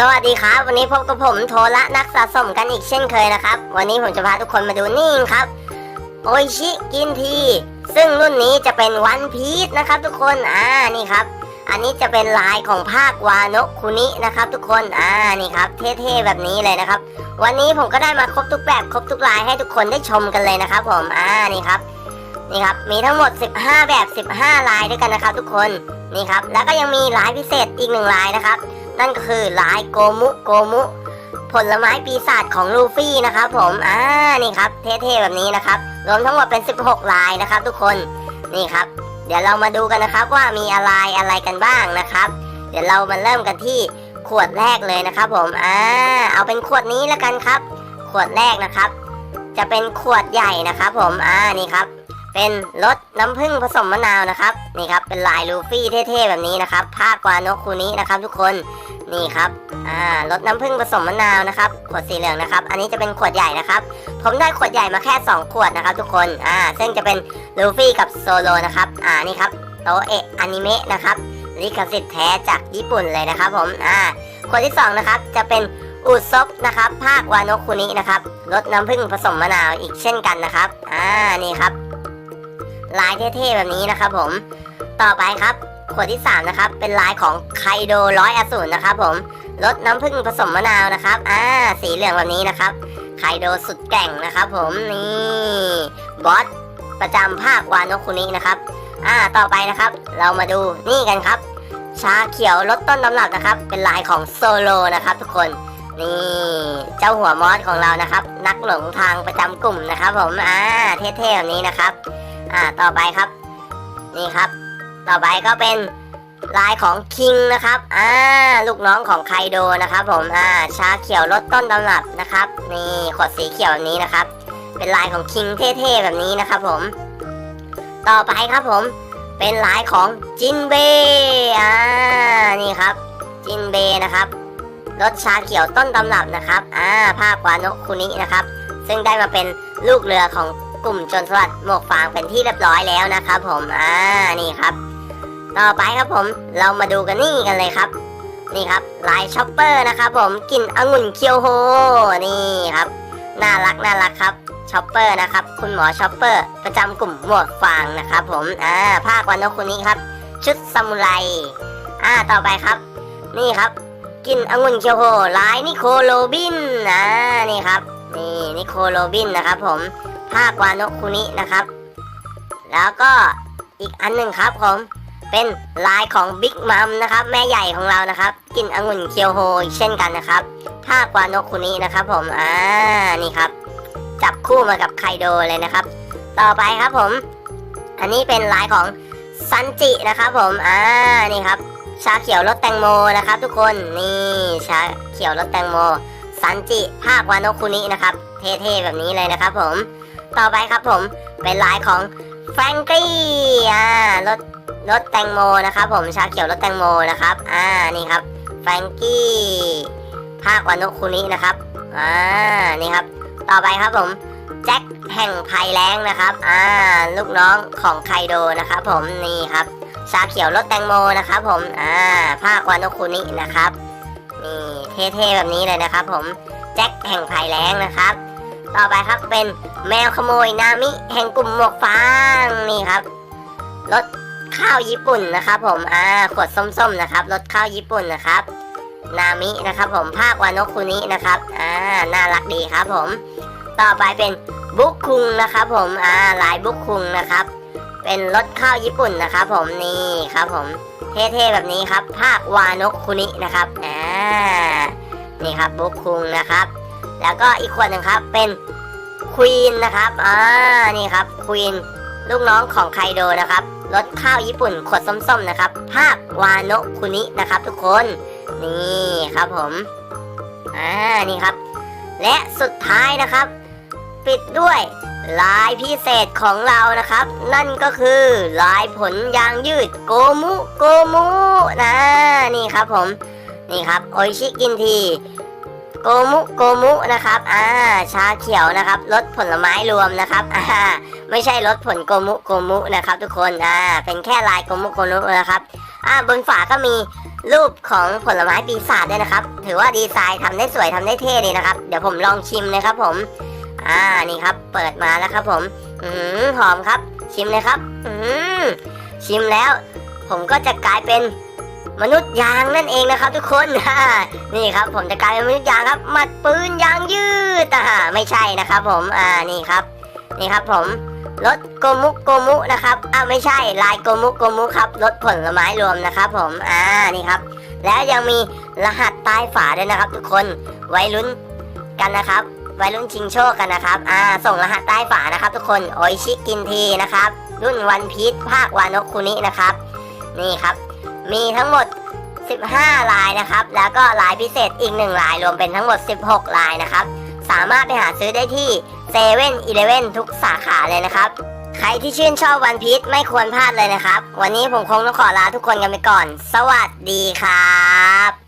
สวัสดีครับ วันนี้พบกับผมโทละนักสะสมกันอีกเช่นเคยนะครับ วันนี้ผมจะพาทุกคนมาดูนี่ครับโอชิกินที ซึ่งรุ่นนี้จะเป็นวันพีชนะครับ ทุกคนอ่านี่ครับ อันนี้จะเป็นลายของภาควาโนะคุนินะครับ ทุกคนอ่านี่ครับ เท่ๆแบบนี้เลยนะครับ วันนี้ผมก็ได้มาครบทุกแบบครบทุกลายให้ทุกคนได้ชมกันเลยนะครับ ผมอ่านี่ครับนี่ครับมีทั้งหมด 15 แบบ 15 ลายด้วยกันนะครับ ทุกคนนี่ครับแล้วก็ยังมีลายพิเศษอีกหนึ่งลายนะครับ นั่นก็คือลายโกมุโกมุผลไม้ปีศาจของลูฟี่นะครับผมอ่านี่ครับเท่ๆแบบนี้นะครับรวมทั้งหมดเป็น 16 ลายนะครับ ทุกคนนี่ครับ เดี๋ยวเรามาดูกันนะครับว่ามีอะไรอะไรกันบ้างนะครับ เดี๋ยวเรามาเริ่มกันที่ขวดแรกเลยนะครับ ผมอ่าเอาเป็นขวดนี้แล้วกันครับ ขวดแรกนะครับ จะเป็นขวดใหญ่นะครับ ผมอ่านี่ครับ เป็นรสน้ำผึ้งผสมมะนาวนะครับนี่ครับเป็นลายลูฟี่เท่ๆแบบนี้นะครับภาคกวานกคูนี้นะครับ ทุกคน นี่ครับอ่ารสน้ำผึ้งผสมมะนาวนะครับ ขวดสีเหลืองนะครับ อันนี้จะเป็นขวดใหญ่นะครับ ผมได้ขวดใหญ่มาแค่ 2 ขวดนะครับ ทุกคน อ่า ซึ่งจะเป็นลูฟี่กับโซโลนะครับ อ่า นี่ครับโตเอะอนิเมะนะครับลิขสิทธิ์แท้จากญี่ปุ่นเลยนะครับผม อ่า ขวดที่สองนะครับ จะเป็นอุซบนะครับ ภาควานกคูนี้นะครับ รสน้ำผึ้งผสมมะนาวอีกเช่นกันนะครับ อ่า นี่ครับ ลายเท่ๆแบบนี้นะครับผม ต่อไปครับ ขวดที่ 3 นะครับ เป็นลายของไคโดร้อยอสูรนะครับผมรสน้ำผึ้งผสมมะนาวนะครับอ่าสีเหลืองแบบนี้นะครับไคโดสุดแกร่งนะครับผมนี่บอสประจำภาควานกคุนินะครับอ่าต่อไปนะครับ เรามาดูนี่กันครับ ชาเขียวรสต้นตำรับนะครับ เป็นลายของโซโลนะครับ ทุกคนนี่เจ้าหัวมอสของเรานะครับ นักหลงทางประจำกลุ่มนะครับ ผมอ่าเท่ๆแบบนี้นะครับ อ่าต่อไปครับ นี่ครับ ต่อไปก็เป็นลายของคิงนะครับอ่าลูกน้องของไคโดนะครับ ผมอ่าชาเขียวรสต้นตำรับนะครับ นี่ขวดสีเขียวแบบนี้นะครับ เป็นลายของคิงเท่ๆแบบนี้นะครับ ผม ต่อไปครับผม เป็นลายของจินเบอ่านี่ครับ จินเบนะครับรสชาเขียวต้นตำรับนะครับ อ่า ภาพวานกคุนินะครับ ซึ่งได้มาเป็นลูกเรือของกลุ่มจนสลัดหมวกฟางเป็นที่เรียบร้อยแล้วนะครับผม อ่า นี่ครับ ต่อไปครับผมเรามาดูกันนี่กันเลยครับ นี่ครับลายช็อปเปอร์นะครับผมกลิ่นองุ่นเคียวโฮนี่ครับน่ารักน่ารักครับช็อปเปอร์นะครับคุณหมอช็อปเปอร์ประจำกลุ่มหมวกฟางนะครับผมอ่าภาควานโนคุนี้ครับ ชุดซามูไรอ่าต่อไปครับ นี่ครับกินองุ่นเคียวโฮลายนิโคโรบินอ่านี่ครับนี่นิโคโรบินนะครับผมภาควานกคุนินะครับ แล้วก็อีกอันหนึ่งครับผม เป็นลายของบิ๊กมัมนะครับแม่ใหญ่ของเรานะครับกินองุ่นเคียวโฮเช่นกันนะครับภาควานกคุนินะครับ ผมอ่านี่ครับ จับคู่มากับไคโดเลยนะครับ ต่อไปครับผม อันนี้เป็นลายของซันจินะครับ ผมอ่านี่ครับ ชาเขียวรสแตงโมนะครับ ทุกคนนี่ชาเขียวรสแตงโมซันจิภาควานกคุนินะครับ เท่ๆแบบนี้เลยนะครับ ผม ต่อไปครับผมเป็นลายของ แฟรงกี้อ่ารสรสแตงโมนะครับผมชาเขียวรสแตงโมนะครับอ่านี่ครับแฟรงกี้ภาควานกคุนินะครับอ่านี่ครับ ต่อไปครับผมแจ็คแห่งภัยแรงนะครับอ่าลูกน้องของไคโดนะครับ ผมนี่ครับชาเขียวรสแตงโมนะครับ ผมอ่าภาควานกคุนินะครับนี่เท่ๆแบบนี้เลยนะครับ ผมแจ็คแห่งภัยแรงนะครับ ต่อไปครับเป็นแมวขโมยนามิแห่งกลุ่มหมวกฟางนี่ครับรสข้าวญี่ปุ่นนะครับผมอ่าขวดส้มๆนะครับรสข้าวญี่ปุ่นนะครับ นามินะครับผมภาควานกคุนินะครับอ่าน่ารักดีครับผม ต่อไปเป็นบุกคุงนะครับผมอ่าลายบุกคุงนะครับ เป็นรสข้าวญี่ปุ่นนะครับผมนี่ครับผมเท่ๆแบบนี้ครับ ภาควานกคุนินะครับอ่านี่ครับบุกคุงนะครับ แล้วก็อีกขวดหนึ่งครับเป็นควีนนะครับ อ่า นี่ครับควีนลูกน้องของไคโดนะครับ รสข้าวญี่ปุ่นขวดส้มๆนะครับ ภาควาโนคุนินะครับ ทุกคน นี่ครับผม อ่า นี่ครับ และสุดท้ายนะครับ ปิดด้วยลายพิเศษของเรานะครับ นั่นก็คือลายผลยางยืดโกมุโกมุนะ นี่ครับผม นี่ครับโอชิกินที โกมุโกมุนะครับอ่าชาเขียวนะครับรสผลไม้รวมนะครับอ่าไม่ใช่รสผลโกมุโกมุนะครับทุกคนอ่าเป็นแค่ลายโกมุโกมุนะครับอ่าบนฝาก็มีรูปของผลไม้ปีศาจด้วยนะครับ ถือว่าดีไซน์ทำได้สวยทำได้เท่ดีนะครับ เดี๋ยวผมลองชิมเลยครับ ผม อ่านี่ครับ เปิดมาแล้วครับ ผม อืมหอมครับ ชิมเลยครับ อืมชิมแล้ว ผมก็จะกลายเป็น มนุษย์ยางนั่นเองนะครับ ทุกคนนี่ครับ ผมจะกลายเป็นมนุษย์ยางครับมัดปืนยางยืดอ่าไม่ใช่นะครับ ผมอ่านี่ครับ นี่ครับผมรถโกมุโกมุนะครับอ้าวไม่ใช่ลายโกมุโกมุครับรถผลไม้รวมนะครับ ผมอ่านี่ครับ แล้วยังมีรหัสใต้ฝาด้วยนะครับ ทุกคนไว้ลุ้นกันนะครับไว้รุ่นชิงโชคกันนะครับ อ่า ส่งรหัสใต้ฝานะครับ ทุกคน โอชิกินทีนะครับ รุ่นวันพีชภาควานกคุนินะครับ นี่ครับ มีทั้งหมด 15 ลายนะครับ แล้วก็ลายพิเศษอีก 1 ลาย รวมเป็นทั้งหมด 16 ลายนะครับ สามารถไปหาซื้อได้ที่เซเว่นอีเลเว่นทุกสาขาเลยนะครับ ใครที่ชื่นชอบวันพีชไม่ควรพลาดเลยนะครับ วันนี้ผมคงต้องขอลาทุกคนกันไปก่อน สวัสดีครับ